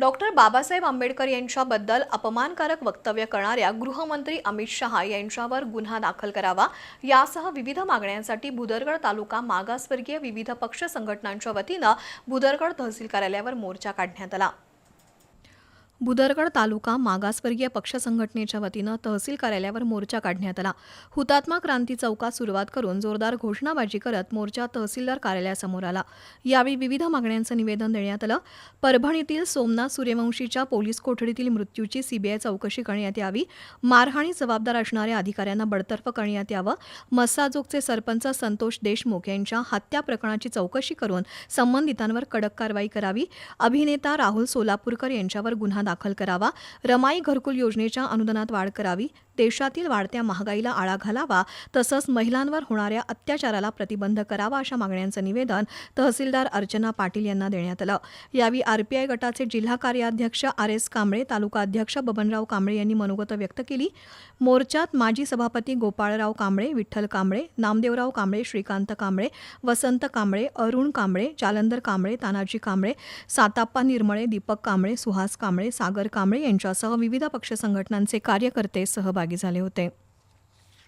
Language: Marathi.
डॉक्टर बाबासाहेब आंबेडकर यांच्याबद्दल अपमानकारक वक्तव्य करणाऱ्या गृहमंत्री अमित शहा यांच्यावर गुन्हा दाखल करावा यासह विविध मागण्यांसाठी भुदरगड तालुका मागासवर्गीय विविध पक्ष संघटनांच्या वतीनं भुदरगड तहसील कार्यालयावर मोर्चा काढण्यात आला. बुदरगड तालुका मागासवर्गीय पक्ष संघटनेच्या वतीनं तहसील कार्यालयावर मोर्चा काढण्यात आला. हुतात्मा क्रांती चौकात सुरुवात करून जोरदार घोषणाबाजी करत मोर्चा तहसीलदार कार्यालयासमोर आला. यावेळी विविध मागण्यांचं निवेदन देण्यात आलं. परभणीतील सोमनाथ सूर्यवंशीच्या पोलीस कोठडीतील मृत्यूची सीबीआय चौकशी करण्यात यावी. मारहाणी जबाबदार असणाऱ्या अधिकाऱ्यांना बडतर्फ करण्यात यावं. मस्साजोगचे सरपंच संतोष देशमुख यांच्या हत्या प्रकरणाची चौकशी करून संबंधितांवर कडक कारवाई करावी. अभिनेता राहुल सोलापूरकर यांच्यावर गुन्हा दाखल करावा. रमाई घरकुल योजनेच्या अनुदानात वाढ करावी. देशातील वाढत्या महागाईला आळा घालावा तसंच महिलांवर होणाऱ्या अत्याचाराला प्रतिबंध करावा अशा मागण्यांचं निवेदन तहसीलदार अर्चना पाटील यांना देण्यात आलं. यावेळी आरपीआय गटाचे जिल्हा कार्याध्यक्ष आर एस कांबळे तालुका अध्यक्ष बबनराव कांबळे यांनी मनोगत व्यक्त केली. मोर्चात माजी सभापती गोपाळराव कांबळे विठ्ठल कांबळे नामदेवराव कांबळे श्रीकांत कांबळे वसंत कांबळे अरुण कांबळे जालंधर कांबळे तानाजी कांबळे साताप्पा निर्मळे दीपक कांबळे सुहास कांबळे सागर कांबळे यांच्यासह विविध पक्ष संघटनांचे कार्यकर्ते सहभागी जागी झाले होते.